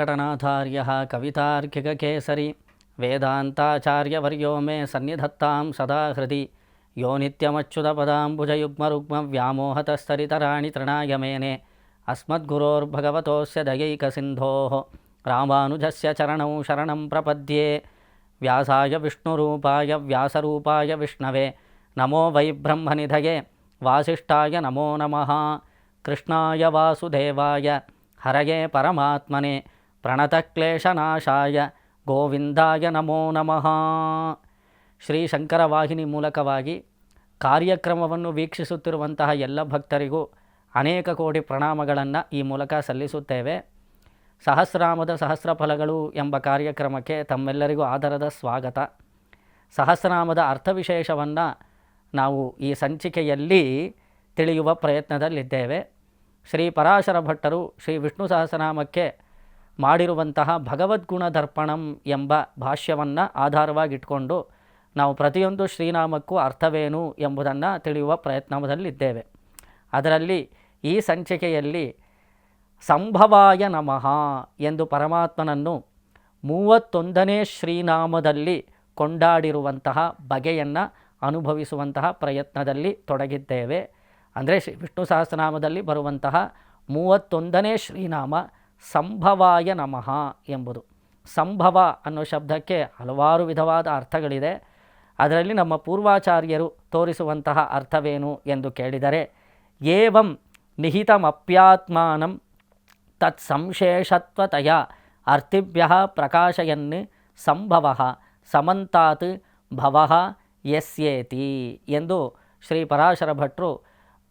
వెంకటనాథార్య కవితార్కికకేసరి వేదాంతాచార్యవర్యో మే సన్నిధత్తాం సదా హృది యో నిత్యమచ్యుతపదాంబుజయుగ్మరుగ్మవ్యామోహతస్తరితరాణి తృణాయమేనే అస్మద్గురోర్భగవతోస్ దయైకసింధో రామానుజస్య చరణం శరణం ప్రపద్యే వ్యాసాయ విష్ణురూపాయ వ్యాసరూపాయ విష్ణవే నమో వై బ్రహ్మనిధయే వాసిష్ఠాయ నమో నమ కృష్ణాయ వాసుదేవాయ హరయే పరమాత్మనే ಪ್ರಣತಕ್ಲೇಶನಾಶಾಯ ಗೋವಿಂದಾಯ ನಮೋ ನಮಃ. ಶ್ರೀ ಶಂಕರ ವಾಹಿನಿ ಮೂಲಕವಾಗಿ ಕಾರ್ಯಕ್ರಮವನ್ನು ವೀಕ್ಷಿಸುತ್ತಿರುವಂತಹ ಎಲ್ಲ ಭಕ್ತರಿಗೂ ಅನೇಕ ಕೋಟಿ ಪ್ರಣಾಮಗಳನ್ನು ಈ ಮೂಲಕ ಸಲ್ಲಿಸುತ್ತೇವೆ. ಸಹಸ್ರಾಮದ ಸಹಸ್ರ ಫಲಗಳು ಎಂಬ ಕಾರ್ಯಕ್ರಮಕ್ಕೆ ತಮ್ಮೆಲ್ಲರಿಗೂ ಆದರದ ಸ್ವಾಗತ. ಸಹಸ್ರಾಮದ ಅರ್ಥವಿಶೇಷವನ್ನು ನಾವು ಈ ಸಂಚಿಕೆಯಲ್ಲಿ ತಿಳಿಯುವ ಪ್ರಯತ್ನದಲ್ಲಿದ್ದೇವೆ. ಶ್ರೀ ಪರಾಶರ ಭಟ್ಟರು ಶ್ರೀ ವಿಷ್ಣು ಸಹಸ್ರನಾಮಕ್ಕೆ ಮಾಡಿರುವಂತಹ ಭಗವದ್ಗುಣ ದರ್ಪಣಂ ಎಂಬ ಭಾಷ್ಯವನ್ನು ಆಧಾರವಾಗಿಟ್ಕೊಂಡು ನಾವು ಪ್ರತಿಯೊಂದು ಶ್ರೀನಾಮಕ್ಕೂ ಅರ್ಥವೇನು ಎಂಬುದನ್ನು ತಿಳಿಯುವ ಪ್ರಯತ್ನದಲ್ಲಿದ್ದೇವೆ. ಅದರಲ್ಲಿ ಈ ಸಂಚಿಕೆಯಲ್ಲಿ ಸಂಭವಾಯ ನಮಃ ಎಂದು ಪರಮಾತ್ಮನನ್ನು ಮೂವತ್ತೊಂದನೇ ಶ್ರೀನಾಮದಲ್ಲಿ ಕೊಂಡಾಡಿರುವಂತಹ ಬಗೆಯನ್ನು ಅನುಭವಿಸುವಂತಹ ಪ್ರಯತ್ನದಲ್ಲಿ ತೊಡಗಿದ್ದೇವೆ. ಅಂದರೆ ಶ್ರೀ ವಿಷ್ಣು ಸಹಸ್ರನಾಮದಲ್ಲಿ ಬರುವಂತಹ ಮೂವತ್ತೊಂದನೇ ಶ್ರೀನಾಮ ಸಂಭವಾಯ ನಮಃ ಎಂಬುದು. ಸಂಭವ ಅನ್ನೋ ಶಬ್ದಕ್ಕೆ ಹಲವಾರು ವಿಧವಾದ ಅರ್ಥಗಳಿದೆ. ಅದರಲ್ಲಿ ನಮ್ಮ ಪೂರ್ವಾಚಾರ್ಯರು ತೋರಿಸುವಂತಹ ಅರ್ಥವೇನು ಎಂದು ಕೇಳಿದರೆ, ಏವಂ ನಿಹಿತಮಪ್ಯಾತ್ಮಾನಂ ತತ್ ಸಂಶೇಷತ್ವತೆಯ ಅರ್ಥಿಭ್ಯ ಪ್ರಕಾಶಯನ್ ಸಂಭವ ಸಮಂತಾತ್ ಭವ ಯಸ್ಯೇತಿ ಎಂದು ಶ್ರೀ ಪರಾಶರ ಭಟ್ರು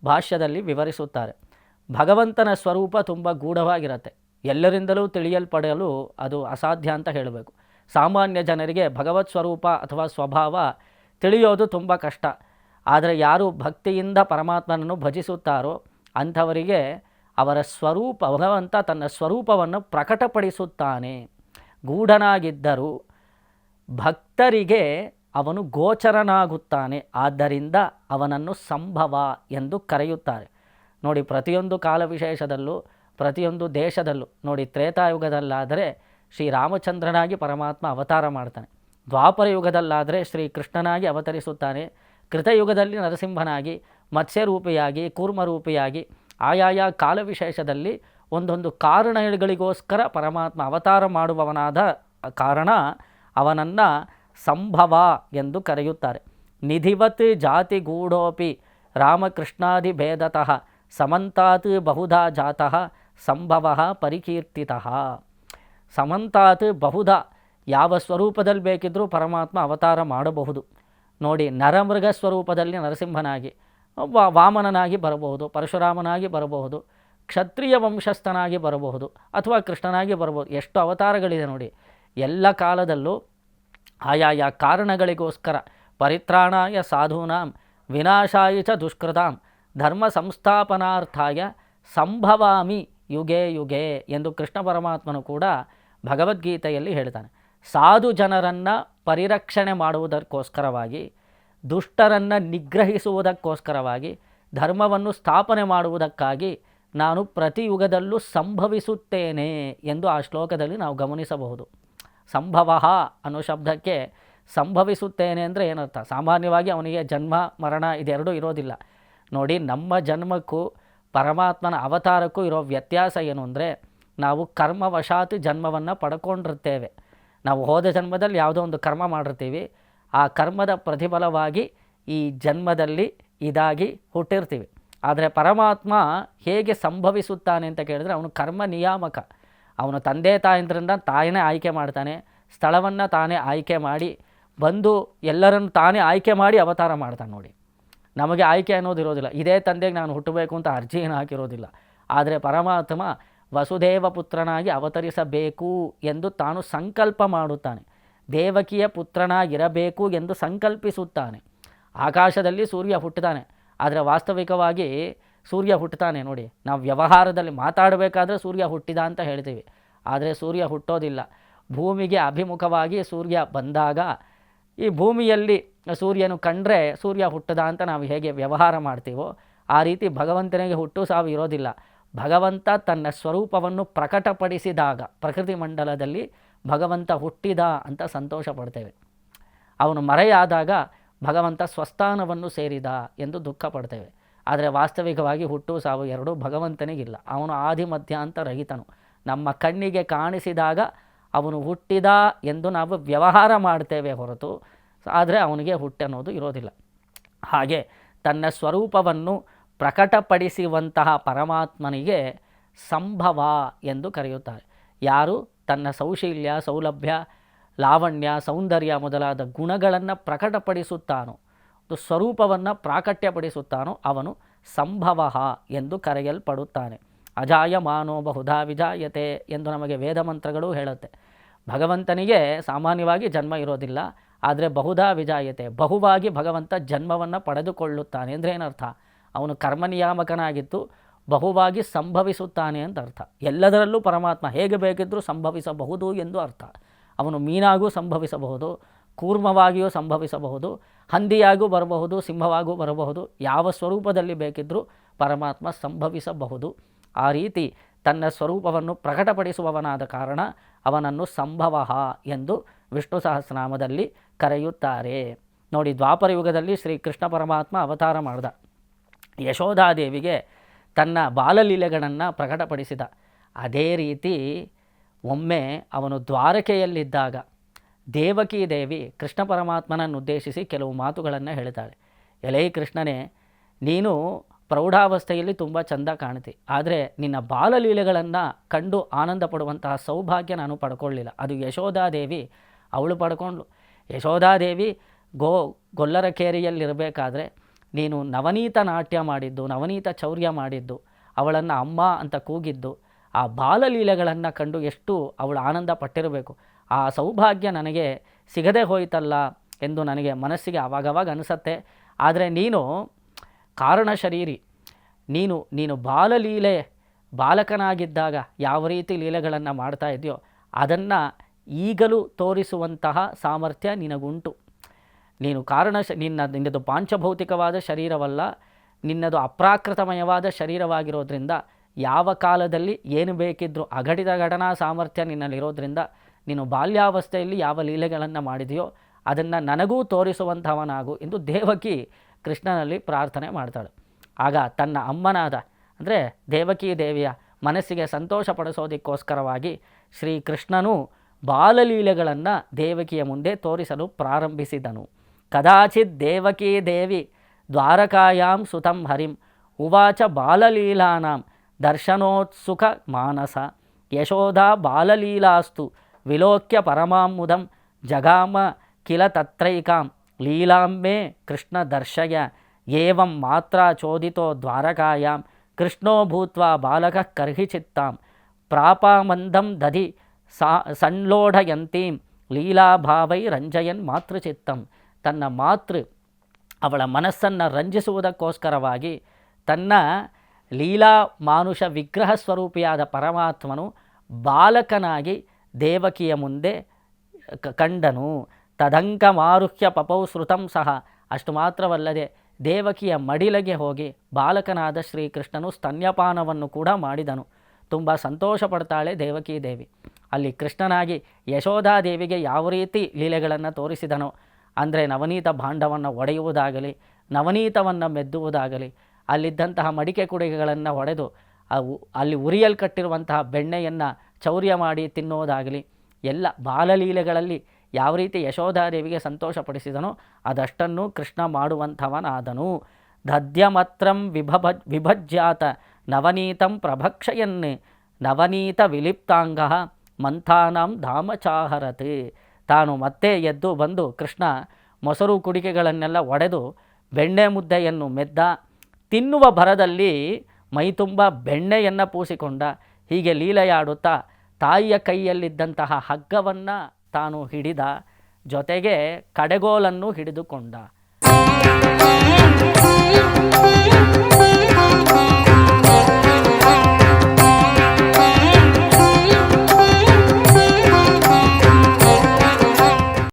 ಭಾಷ್ಯದಲ್ಲಿ ವಿವರಿಸುತ್ತಾರೆ. ಭಗವಂತನ ಸ್ವರೂಪ ತುಂಬ ಗೂಢವಾಗಿರುತ್ತೆ. ಎಲ್ಲರಿಂದಲೂ ತಿಳಿಯಲ್ಪಡಲು ಅದು ಅಸಾಧ್ಯ ಅಂತ ಹೇಳಬೇಕು. ಸಾಮಾನ್ಯ ಜನರಿಗೆ ಭಗವತ್ ಸ್ವರೂಪ ಅಥವಾ ಸ್ವಭಾವ ತಿಳಿಯೋದು ತುಂಬ ಕಷ್ಟ. ಆದರೆ ಯಾರು ಭಕ್ತಿಯಿಂದ ಪರಮಾತ್ಮನನ್ನು ಭಜಿಸುತ್ತಾರೋ ಅಂಥವರಿಗೆ ಅವರ ಸ್ವರೂಪ, ಭಗವಂತ ತನ್ನ ಸ್ವರೂಪವನ್ನು ಪ್ರಕಟಪಡಿಸುತ್ತಾನೆ. ಗೂಢನಾಗಿದ್ದರೂ ಭಕ್ತರಿಗೆ ಅವನು ಗೋಚರನಾಗುತ್ತಾನೆ. ಆದ್ದರಿಂದ ಅವನನ್ನು ಸಂಭವ ಎಂದು ಕರೆಯುತ್ತಾರೆ. ನೋಡಿ ಪ್ರತಿಯೊಂದು ಕಾಲ ವಿಶೇಷದಲ್ಲೂ ಪ್ರತಿಯೊಂದು ದೇಶದಲ್ಲೂ ನೋಡಿ ತ್ರೇತಾಯುಗದಲ್ಲಾದರೆ ಶ್ರೀರಾಮಚಂದ್ರನಾಗಿ ಪರಮಾತ್ಮ ಅವತಾರ ಮಾಡ್ತಾನೆ. ದ್ವಾಪರ ಯುಗದಲ್ಲಾದರೆ ಶ್ರೀ ಕೃಷ್ಣನಾಗಿ ಅವತರಿಸುತ್ತಾನೆ. ಕೃತಯುಗದಲ್ಲಿ ನರಸಿಂಹನಾಗಿ, ಮತ್ಸ್ಯರೂಪಿಯಾಗಿ, ಕೂರ್ಮರೂಪಿಯಾಗಿ, ಆಯಾಯ ಕಾಲವಿಶೇಷದಲ್ಲಿ ಒಂದೊಂದು ಕಾರಣಗಳಿಗೋಸ್ಕರ ಪರಮಾತ್ಮ ಅವತಾರ ಮಾಡುವವನಾದ ಕಾರಣ ಅವನನ್ನು ಸಂಭವ ಎಂದು ಕರೆಯುತ್ತಾರೆ. ನಿಧಿವತ್ ರಾಮಕೃಷ್ಣಾದಿ ಭೇದತಃ ಸಮಂತಾತ್ ಬಹುಧಾ ಜಾತಃ ಸಂಭವ ಪರಿಕೀರ್ತಿತ. ಸಮಂತಾತ್ ಬಹುಧ ಯಾವ ಸ್ವರೂಪದಲ್ಲಿ ಬೇಕಿದ್ದರೂ ಪರಮಾತ್ಮ ಅವತಾರ ಮಾಡಬಹುದು. ನೋಡಿ, ನರಮೃಗ ಸ್ವರೂಪದಲ್ಲಿ ನರಸಿಂಹನಾಗಿ ವಾಮನನಾಗಿ ಬರಬಹುದು, ಪರಶುರಾಮನಾಗಿ ಬರಬಹುದು, ಕ್ಷತ್ರಿಯ ವಂಶಸ್ಥನಾಗಿ ಬರಬಹುದು, ಅಥವಾ ಕೃಷ್ಣನಾಗಿ ಬರಬಹುದು, ಎಷ್ಟು ಅವತಾರಗಳಿದೆ ನೋಡಿ. ಎಲ್ಲ ಕಾಲದಲ್ಲೂ ಆಯಾಯ ಕಾರಣಗಳಿಗೋಸ್ಕರ ಪರಿತ್ರಾಣಾಯ ಸಾಧೂನಾಂ, ವಿನಾಶಾಯ ಚ ದುಷ್ಕೃತಾಂ, ಧರ್ಮ ಸಂಸ್ಥಾಪನಾರ್ಥಾಯ ಸಂಭವಾಮಿ ಯುಗೆ ಯುಗೆ ಎಂದು ಕೃಷ್ಣ ಪರಮಾತ್ಮನು ಕೂಡ ಭಗವದ್ಗೀತೆಯಲ್ಲಿ ಹೇಳ್ತಾನೆ. ಸಾಧು ಜನರನ್ನು ಪರಿರಕ್ಷಣೆ ಮಾಡುವುದಕ್ಕೋಸ್ಕರವಾಗಿ, ದುಷ್ಟರನ್ನು ನಿಗ್ರಹಿಸುವುದಕ್ಕೋಸ್ಕರವಾಗಿ, ಧರ್ಮವನ್ನು ಸ್ಥಾಪನೆ ಮಾಡುವುದಕ್ಕಾಗಿ ನಾನು ಪ್ರತಿ ಯುಗದಲ್ಲೂ ಸಂಭವಿಸುತ್ತೇನೆ ಎಂದು ಆ ಶ್ಲೋಕದಲ್ಲಿ ನಾವು ಗಮನಿಸಬಹುದು. ಸಂಭವ ಅನ್ನೋ ಶಬ್ದಕ್ಕೆ ಸಂಭವಿಸುತ್ತೇನೆ ಅಂದರೆ ಏನರ್ಥ? ಸಾಮಾನ್ಯವಾಗಿ ಅವನಿಗೆ ಜನ್ಮ, ಮರಣ ಇದೆರಡೂ ಇರೋದಿಲ್ಲ. ನೋಡಿ, ನಮ್ಮ ಜನ್ಮಕ್ಕೂ ಪರಮಾತ್ಮನ ಅವತಾರಕ್ಕೂ ಇರೋ ವ್ಯತ್ಯಾಸ ಏನು ಅಂದರೆ ನಾವು ಕರ್ಮವಶಾತ್ ಜನ್ಮವನ್ನು ಪಡ್ಕೊಂಡಿರ್ತೇವೆ. ನಾವು ಹೋದ ಜನ್ಮದಲ್ಲಿ ಯಾವುದೋ ಒಂದು ಕರ್ಮ ಮಾಡಿರ್ತೀವಿ. ಆ ಕರ್ಮದ ಪ್ರತಿಫಲವಾಗಿ ಈ ಜನ್ಮದಲ್ಲಿ ಇದಾಗಿ ಹುಟ್ಟಿರ್ತೀವಿ. ಆದರೆ ಪರಮಾತ್ಮ ಹೇಗೆ ಸಂಭವಿಸುತ್ತಾನೆ ಅಂತ ಕೇಳಿದ್ರೆ ಅವನು ಕರ್ಮ ನಿಯಾಮಕ. ಅವನು ತಂದೆ ತಾಯಿಂದ್ರಿಂದ ತಾಯಿನೇ ಆಯ್ಕೆ ಮಾಡ್ತಾನೆ. ಸ್ಥಳವನ್ನು ತಾನೇ ಆಯ್ಕೆ ಮಾಡಿ ಬಂದು ಎಲ್ಲರನ್ನು ತಾನೇ ಆಯ್ಕೆ ಮಾಡಿ ಅವತಾರ ಮಾಡ್ತಾನೆ ನೋಡಿ. ನಮಗೆ ಆಯ್ಕೆ ಅನ್ನೋದು ಇರೋದಿಲ್ಲ. ಇದೇ ತಂದೆಗೆ ನಾನು ಹುಟ್ಟಬೇಕು ಅಂತ ಅರ್ಜಿ ಏನು ಹಾಕಿರೋದಿಲ್ಲ. ಆದರೆ ಪರಮಾತ್ಮ ವಸುದೇವ ಪುತ್ರನಾಗಿ ಅವತರಿಸಬೇಕು ಎಂದು ತಾನು ಸಂಕಲ್ಪ ಮಾಡುತ್ತಾನೆ. ದೇವಕಿಯ ಪುತ್ರನಾಗಿರಬೇಕು ಎಂದು ಸಂಕಲ್ಪಿಸುತ್ತಾನೆ. ಆಕಾಶದಲ್ಲಿ ಸೂರ್ಯ ಹುಟ್ಟುತ್ತಾನೆ ಆದರೆ ವಾಸ್ತವಿಕವಾಗಿ ಸೂರ್ಯ ಹುಟ್ಟುತ್ತಾನೆ ನೋಡಿ. ನಾವು ವ್ಯವಹಾರದಲ್ಲಿ ಮಾತಾಡಬೇಕಾದ್ರೆ ಸೂರ್ಯ ಹುಟ್ಟಿದ ಅಂತ ಹೇಳ್ತೀವಿ. ಆದರೆ ಸೂರ್ಯ ಹುಟ್ಟೋದಿಲ್ಲ. ಭೂಮಿಗೆ ಅಭಿಮುಖವಾಗಿ ಸೂರ್ಯ ಬಂದಾಗ ಈ ಭೂಮಿಯಲ್ಲಿ ಸೂರ್ಯನು ಕಂಡ್ರೆ ಸೂರ್ಯ ಹುಟ್ಟದ ಅಂತ ನಾವು ಹೇಗೆ ವ್ಯವಹಾರ ಮಾಡ್ತೀವೋ ಆ ರೀತಿ ಭಗವಂತನಿಗೆ ಹುಟ್ಟು ಸಾವು ಇರೋದಿಲ್ಲ. ಭಗವಂತ ತನ್ನ ಸ್ವರೂಪವನ್ನು ಪ್ರಕಟಪಡಿಸಿದಾಗ, ಪ್ರಕೃತಿ ಮಂಡಲದಲ್ಲಿ ಭಗವಂತ ಹುಟ್ಟಿದ ಅಂತ ಸಂತೋಷ ಪಡ್ತೇವೆ ಅವನು ಮರೆಯಾದಾಗ ಭಗವಂತ ಸ್ವಸ್ಥಾನವನ್ನು ಸೇರಿದ ಎಂದು ದುಃಖ ಪಡ್ತೇವೆ ಆದರೆ ವಾಸ್ತವಿಕವಾಗಿ ಹುಟ್ಟು ಸಾವು ಎರಡೂ ಭಗವಂತನಿಗಿಲ್ಲ. ಅವನು ಆದಿ ಮಧ್ಯಾಂತ ರಹಿತನು. ನಮ್ಮ ಕಣ್ಣಿಗೆ ಕಾಣಿಸಿದಾಗ ಅವನು ಹುಟ್ಟಿದ ಎಂದು ನಾವು ವ್ಯವಹಾರ ಮಾಡ್ತೇವೆ ಹೊರತು ಆದರೆ ಅವನಿಗೆ ಹುಟ್ಟನ್ನೋದು ಇರೋದಿಲ್ಲ. ಹಾಗೆ ತನ್ನ ಸ್ವರೂಪವನ್ನು ಪ್ರಕಟಪಡಿಸುವಂತಹ ಪರಮಾತ್ಮನಿಗೆ ಸಂಭವ ಎಂದು ಕರೆಯುತ್ತಾರೆ. ಯಾರು? ತನ್ನ ಸೌಶೀಲ್ಯ, ಸೌಲಭ್ಯ, ಲಾವಣ್ಯ, ಸೌಂದರ್ಯ ಮೊದಲಾದ ಗುಣಗಳನ್ನು ಪ್ರಕಟಪಡಿಸುತ್ತಾನೋ ಸ್ವರೂಪವನ್ನು ಪ್ರಾಕಟ್ಯಪಡಿಸುತ್ತಾನೋ ಅವನು ಸಂಭವ ಎಂದು ಕರೆಯಲ್ಪಡುತ್ತಾನೆ. ಅಜಾಯ ಮಾನೋ ಬಹುಧಾ ವಿಜಾಯತೆ ಎಂದು ನಮಗೆ ವೇದ ಮಂತ್ರಗಳು ಹೇಳುತ್ತೆ. ಭಗವಂತನಿಗೆ ಸಾಮಾನ್ಯವಾಗಿ ಜನ್ಮ ಇರೋದಿಲ್ಲ. ಆದರೆ ಬಹುಧಾ ವಿಜಾಯತೆ, ಬಹುವಾಗಿ ಭಗವಂತ ಜನ್ಮವನ್ನು ಪಡೆದುಕೊಳ್ಳುತ್ತಾನೆ ಅಂದರೆ ಏನರ್ಥ? ಅವನು ಕರ್ಮನಿಯಾಮಕನಾಗಿತ್ತು ಬಹುವಾಗಿ ಸಂಭವಿಸುತ್ತಾನೆ ಅಂತ ಅರ್ಥ. ಎಲ್ಲದರಲ್ಲೂ ಪರಮಾತ್ಮ ಹೇಗೆ ಬೇಕಿದ್ದರೂ ಸಂಭವಿಸಬಹುದು ಎಂದು ಅರ್ಥ. ಅವನು ಮೀನಾಗೂ ಸಂಭವಿಸಬಹುದು, ಕೂರ್ಮವಾಗಿಯೂ ಸಂಭವಿಸಬಹುದು, ಹಂದಿಯಾಗೂ ಬರಬಹುದು, ಸಿಂಹವಾಗೂ ಬರಬಹುದು, ಯಾವ ಸ್ವರೂಪದಲ್ಲಿ ಬೇಕಿದ್ದರೂ ಪರಮಾತ್ಮ ಸಂಭವಿಸಬಹುದು. ಆ ರೀತಿ ತನ್ನ ಸ್ವರೂಪವನ್ನು ಪ್ರಕಟಪಡಿಸುವವನಾದ ಕಾರಣ ಅವನನ್ನು ಸಂಭವ ಎಂದು ವಿಷ್ಣು ಸಹಸ್ರನಾಮದಲ್ಲಿ ಕರೆಯುತ್ತಾರೆ. ನೋಡಿ, ದ್ವಾಪರ ಯುಗದಲ್ಲಿ ಶ್ರೀ ಕೃಷ್ಣ ಪರಮಾತ್ಮ ಅವತಾರ ಮಾಡಿದ. ಯಶೋಧಾದೇವಿಗೆ ತನ್ನ ಬಾಲಲೀಲೆಗಳನ್ನು ಪ್ರಕಟಪಡಿಸಿದ. ಅದೇ ರೀತಿ ಒಮ್ಮೆ ಅವನು ದ್ವಾರಕೆಯಲ್ಲಿದ್ದಾಗ ದೇವಕಿ ದೇವಿ ಕೃಷ್ಣ ಪರಮಾತ್ಮನನ್ನು ಉದ್ದೇಶಿಸಿ ಕೆಲವು ಮಾತುಗಳನ್ನು ಹೇಳ್ತಾಳೆ ಎಲೈ ಕೃಷ್ಣನೇ, ನೀನು ಪ್ರೌಢಾವಸ್ಥೆಯಲ್ಲಿ ತುಂಬ ಚಂದ ಕಾಣ್ತಿ. ಆದರೆ ನಿನ್ನ ಬಾಲಲೀಲೆಗಳನ್ನು ಕಂಡು ಆನಂದ ಪಡುವಂತಹ ಸೌಭಾಗ್ಯ ನಾನು ಪಡ್ಕೊಳ್ಳಿಲ್ಲ. ಅದು ಯಶೋಧಾದೇವಿ ಅವಳು ಪಡ್ಕೊಂಡ್ಳು ಯಶೋಧಾದೇವಿ ಗೋ ಗೊಲ್ಲರ ಕೇರಿಯಲ್ಲಿರಬೇಕಾದ್ರೆ ನೀನು ನವನೀತ ನಾಟ್ಯ ಮಾಡಿದ್ದು, ನವನೀತ ಚೌರ್ಯ ಮಾಡಿದ್ದು, ಅವಳನ್ನು ಅಮ್ಮ ಅಂತ ಕೂಗಿದ್ದು, ಆ ಬಾಲಲೀಲೆಗಳನ್ನು ಕಂಡು ಎಷ್ಟು ಅವಳು ಆನಂದ ಪಟ್ಟಿರಬೇಕು. ಆ ಸೌಭಾಗ್ಯ ನನಗೆ ಸಿಗದೆ ಹೋಯ್ತಲ್ಲ ಎಂದು ನನಗೆ ಮನಸ್ಸಿಗೆ ಆವಾಗವಾಗ ಅನಿಸತ್ತೆ. ಆದರೆ ನೀನು ಕಾರಣ ಶರೀರಿ ನೀನು ನೀನು ಬಾಲಲೀಲೆ ಬಾಲಕನಾಗಿದ್ದಾಗ ಯಾವ ರೀತಿ ಲೀಲೆಗಳನ್ನು ಮಾಡ್ತಾ ಇದೆಯೋ, ಅದನ್ನು ಈಗಲೂ ತೋರಿಸುವಂತಹ ಸಾಮರ್ಥ್ಯ ನಿನಗುಂಟು. ನೀನು ಕಾರಣ ನಿನ್ನ, ನಿನ್ನದು ಪಾಂಚಭೌತಿಕವಾದ ಶರೀರವಲ್ಲ, ನಿನ್ನದು ಅಪ್ರಾಕೃತಮಯವಾದ ಶರೀರವಾಗಿರೋದ್ರಿಂದ, ಯಾವ ಕಾಲದಲ್ಲಿ ಏನು ಬೇಕಿದ್ದರೂ ಅಘಟಿತ ಘಟನಾ ಸಾಮರ್ಥ್ಯ ನಿನ್ನಲ್ಲಿರೋದ್ರಿಂದ, ನೀನು ಬಾಲ್ಯಾವಸ್ಥೆಯಲ್ಲಿ ಯಾವ ಲೀಲೆಗಳನ್ನು ಮಾಡಿದೆಯೋ, ಅದನ್ನು ನನಗೂ ತೋರಿಸುವಂಥವನಾಗು ಎಂದು ದೇವಕಿ ಕೃಷ್ಣನಲ್ಲಿ ಪ್ರಾರ್ಥನೆ ಮಾಡ್ತಾಳೆ. ಆಗ ತನ್ನ ಅಮ್ಮನಾದ, ಅಂದರೆ ದೇವಕಿ ದೇವಿಯ ಮನಸ್ಸಿಗೆ ಸಂತೋಷ ಪಡಿಸೋದಕ್ಕೋಸ್ಕರವಾಗಿ ಶ್ರೀಕೃಷ್ಣನು ಬಾಲಲೀಲೆಗಳನ್ನು ದೇವಕಿಯ ಮುಂದೆ ತೋರಿಸಲು ಪ್ರಾರಂಭಿಸಿದನು ಕದಾಚಿತ್ ದೇವಕೀ ದೇವಿ ದ್ವಾರಕಾಯಾಂ ಸುತಂ ಹರಿಂ ಉವಾಚ ಬಾಲಲೀಲಾನಾಂ ದರ್ಶನೋತ್ಸುಕ ಮಾನಸ ಯಶೋಧಾ ಬಾಲಲೀಲಾಸ್ತು ವಿಲೋಕ್ಯ ಪರಮಾಮುದಂ ಜಗಾಮ ಕಿಲ ತತ್ರೈಕಾಂ ಲೀಲಾಂಬೆ ಕೃಷ್ಣ ದರ್ಶಯ ಏವಂ ಮಾತ್ರ ಚೋದಿತೋ ದ್ವಾರಕಾಯಾಂ ಕೃಷ್ಣೋ ಭೂತ್ವಾ ಬಾಲಕ ಕರ್ಹಿ ಚಿತ್ತಾಂ ಪ್ರಾಪಾಮಂದಂ ದಧಿ ಸಾ ಸಣ್ಣೋಢಯಂತೀಂ ಲೀಲಾಭಾವೈ ರಂಜಯನ್ ಮಾತೃಚಿತ್ತಂ. ತನ್ನ ಮಾತೃ ಅವಳ ಮನಸ್ಸನ್ನು ರಂಜಿಸುವುದಕ್ಕೋಸ್ಕರವಾಗಿ ತನ್ನ ಲೀಲಾ ಮಾನುಷ ವಿಗ್ರಹ ಸ್ವರೂಪಿಯಾದ ಪರಮಾತ್ಮನು ಬಾಲಕನಾಗಿ ದೇವಕಿಯ ಮುಂದೆ ಕಂಡನು. ತದಂಕ ಮಾರುಹ್ಯ ಪಪೌ ಶ್ರುತಂ ಸಹ. ಅಷ್ಟು ಮಾತ್ರವಲ್ಲದೆ ದೇವಕಿಯ ಮಡಿಲಗೆ ಹೋಗಿ ಬಾಲಕನಾದ ಶ್ರೀಕೃಷ್ಣನು ಸ್ತನ್ಯಪಾನವನ್ನು ಕೂಡ ಮಾಡಿದನು. ತುಂಬ ಸಂತೋಷ ಪಡ್ತಾಳೆ ದೇವಕಿ ದೇವಿ ಅಲ್ಲಿ ಕೃಷ್ಣನಾಗಿ ಯಶೋಧಾದೇವಿಗೆ ಯಾವ ರೀತಿ ಲೀಲೆಗಳನ್ನು ತೋರಿಸಿದನೋ, ಅಂದರೆ ನವನೀತ ಭಾಂಡವನ್ನು ಒಡೆಯುವುದಾಗಲಿ, ನವನೀತವನ್ನು ಮೆದ್ದುವುದಾಗಲಿ, ಅಲ್ಲಿದ್ದಂತಹ ಮಡಿಕೆ ಕುಡಿಗೆಗಳನ್ನು ಒಡೆದು ಅವು ಅಲ್ಲಿ ಉರಿಯಲ್ಕಟ್ಟಿರುವಂತಹ ಬೆಣ್ಣೆಯನ್ನು ಚೌರ್ಯ ಮಾಡಿ ತಿನ್ನೋದಾಗಲಿ ಎಲ್ಲ ಬಾಲಲೀಲೆಗಳಲ್ಲಿ ಯಾವ ರೀತಿ ಯಶೋಧಾದೇವಿಗೆ ಸಂತೋಷಪಡಿಸಿದನೋ, ಅದಷ್ಟನ್ನು ಕೃಷ್ಣ ಮಾಡುವಂಥವನಾದನು. ದದ್ಯಮತ್ರಂ ವಿಭಭ ವಿಭಜ್ಯಾತ ನವನೀತಂ ಪ್ರಭಕ್ಷಯನ್ ನವನೀತ ವಿಲಿಪ್ತಾಂಗ. ಮಂಥಾನಾಂ ಧಾಮಚಾಹರತ್. ತಾನು ಮತ್ತೆ ಎದ್ದು ಬಂದು ಕೃಷ್ಣ ಮೊಸರು ಕುಡಿಕೆಗಳನ್ನೆಲ್ಲ ಒಡೆದು ಬೆಣ್ಣೆ ಮುದ್ದೆಯನ್ನು ಮೆದ್ದ ತಿನ್ನುವ ಭರದಲ್ಲಿ ಮೈತುಂಬ ಬೆಣ್ಣೆಯನ್ನು ಪೂಸಿಕೊಂಡ. ಹೀಗೆ ಲೀಲೆಯಾಡುತ್ತಾ ತಾಯಿಯ ಕೈಯಲ್ಲಿದ್ದಂತಹ ಹಗ್ಗವನ್ನು ತಾನು ಹಿಡಿದ. ಜೊತೆಗೆ ಕಡೆಗೋಲನ್ನು ಹಿಡಿದುಕೊಂಡ.